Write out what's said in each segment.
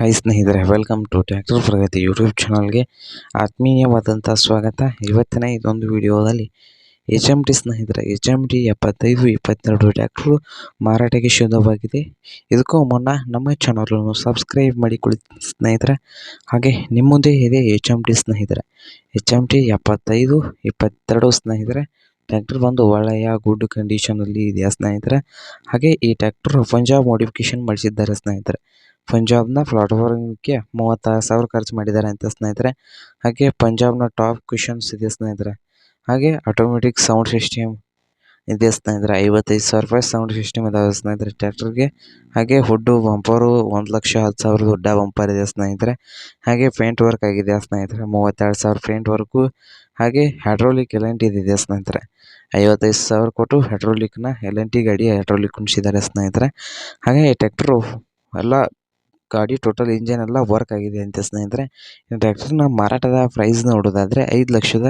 Hi ಸ್ನೇಹಿತರೆ welcome to tractor Pragati YouTube ಚಾನಲ್ಗೆ ಆತ್ಮೀಯವಾದಂಥ ಸ್ವಾಗತ. ಇವತ್ತಿನ ಇದೊಂದು ವಿಡಿಯೋದಲ್ಲಿ ಎಚ್ ಎಂ ಟಿ ಸ್ನೇಹಿತರೆ ಎಚ್ ಎಂ ಟಿ ಎಪ್ಪತ್ತೈದು ಇಪ್ಪತ್ತೆರಡು ಟ್ಯಾಕ್ಟ್ರು ಮಾರಾಟಕ್ಕೆ ಶುದ್ಧವಾಗಿದೆ. ಇದಕ್ಕೂ ಮುನ್ನ ನಮ್ಮ ಚಾನಲನ್ನು ಸಬ್ಸ್ಕ್ರೈಬ್ ಮಾಡಿ ಮಾಡಿಕೊಳ್ಳಿ ಸ್ನೇಹಿತರೆ. ಹಾಗೆ ನಿಮ್ಮ ಮುಂದೆ ಇದೆ ಎಚ್ ಎಂ ಟಿ ಸ್ನೇಹಿತರೆ. ಎಚ್ ಎಂ ಟಿ ಎಪ್ಪತ್ತೈದು ಇಪ್ಪತ್ತೆರಡು ಸ್ನೇಹಿತರೆ ಟ್ಯಾಕ್ಟರ್ ಬಂದು ಒಳ್ಳೆಯ ಗುಡ್ ಕಂಡೀಷನಲ್ಲಿ ಇದೆ ಸ್ನೇಹಿತರೆ? ಹಾಗೆ ಈ ಟ್ಯಾಕ್ಟರ್ ಪಂಜಾಬ್ ಮಾಡಿಫಿಕೇಶನ್ ಮಾಡಿಸಿದ್ದಾರೆ ಸ್ನೇಹಿತರೆ. ಪಂಜಾಬ್ನ ಪ್ಲಾಟ್ಫಾರ್ಮ್ಗೆ ಮೂವತ್ತಾರು ಸಾವಿರ ಖರ್ಚು ಮಾಡಿದ್ದಾರೆ ಅಂತ ಸ್ನೇಹಿತರೆ. ಹಾಗೆ ಪಂಜಾಬ್ನ ಟಾಪ್ ಕ್ವಿಶನ್ಸ್ ಇದೆ ಸ್ನೇಹಿತರೆ. ಹಾಗೆ ಆಟೋಮೆಟಿಕ್ ಸೌಂಡ್ ಸಿಸ್ಟಮ್ ಇದೆ ಸ್ನೇಹಿತರೆ. ಐವತ್ತೈದು ಸಾವಿರ ರೂಪಾಯಿ ಸೌಂಡ್ ಸಿಸ್ಟಮ್ ಇದಾವೆ ಸ್ನೇಹಿತರೆ ಟ್ರ್ಯಾಕ್ಟರ್ಗೆ. ಹಾಗೆ ಹುಡ್ಡು ಬಂಪರು ಒಂದು ಲಕ್ಷ ಹತ್ತು ಸಾವಿರ ದೊಡ್ಡ ಬಂಪರ್ ಇದೆ ಸ್ನೇಹಿತರೆ. ಹಾಗೆ ಪೇಂಟ್ ವರ್ಕ್ ಆಗಿದೆ ಸ್ನೇಹಿತರೆ. ಮೂವತ್ತೆರಡು ಸಾವಿರ ಪೇಂಟ್ ವರ್ಕು. ಹಾಗೆ ಹೈಡ್ರೋಲಿಕ್ ಎಲ್ ಎನ್ ಟಿ ಇದೆ ಸ್ನೇಹಿತರೆ. ಐವತ್ತೈದು ಸಾವಿರ ಕೊಟ್ಟು ಹೈಡ್ರೋಲಿಕ್ನ ಎಲ್ ಎನ್ ಟಿ ಗಾಡಿ ಹೈಡ್ರೋಲಿಕ್ ಕುಣಿಸಿದ್ದಾರೆ ಸ್ನೇಹಿತರೆ. ಹಾಗೆ ಈ ಟ್ರ್ಯಾಕ್ಟ್ರು ಎಲ್ಲ ಗಾಡಿ ಟೋಟಲ್ ಇಂಜಿನ್ ಎಲ್ಲ ವರ್ಕ್ ಆಗಿದೆ ಅಂತ ಸ್ನೇಹಿತರೆ. ಟ್ರ್ಯಾಕ್ಟರ್ನ ಮಾರಾಟದ ಪ್ರೈಸ್ ನೋಡೋದಾದರೆ ಐದು ಲಕ್ಷದ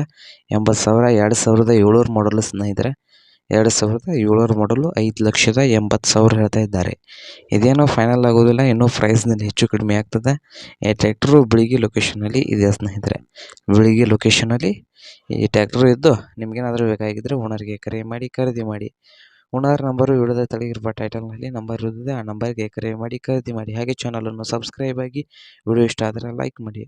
ಎಂಬತ್ತು ಸಾವಿರ, ಎರಡು ಸಾವಿರದ ಏಳ್ನೂರು ಮಾಡಲು ಸ್ನೇಹಿತರೆ. ಎರಡು ಸಾವಿರದ ಏಳ್ನೂರು ಮಾಡಲು ಐದು ಲಕ್ಷದ ಎಂಬತ್ತು ಸಾವಿರ ಹೇಳ್ತಾ ಇದ್ದಾರೆ. ಇದೇನೋ ಫೈನಲ್ ಆಗೋದಿಲ್ಲ, ಇನ್ನೂ ಪ್ರೈಸ್ನಲ್ಲಿ ಹೆಚ್ಚು ಕಡಿಮೆ ಆಗ್ತದೆ. ಈ ಟ್ಯಾಕ್ಟ್ರು ಬೆಳಿಗ್ಗೆ ಲೊಕೇಶನಲ್ಲಿ ಇದೆ ಸ್ನೇಹಿತರೆ. ಬೆಳಿಗ್ಗೆ ಲೊಕೇಶನಲ್ಲಿ ಈ ಟ್ರ್ಯಾಕ್ಟರ್ ಇದ್ದು ನಿಮಗೇನಾದರೂ ಬೇಕಾಗಿದ್ದರೆ ಓನರ್ಗೆ ಕರೆ ಮಾಡಿ, ಖರೀದಿ ಮಾಡಿ. ಓನರ್ ನಂಬರು ವಿಡಿಯೋದ ತೆಳಗಿರುವ ಟೈಟಲ್ನಲ್ಲಿ ನಂಬರ್ ಇರುತ್ತದೆ, ಆ ನಂಬರ್ಗೆ ಕರೆ ಮಾಡಿ, ಖರೀದಿ ಮಾಡಿ. ಹಾಗೆ ಚಾನಲನ್ನು ಸಬ್ಸ್ಕ್ರೈಬ್ ಆಗಿ ವಿಡಿಯೋ ಇಷ್ಟ ಆದರೆ ಲೈಕ್ ಮಾಡಿ.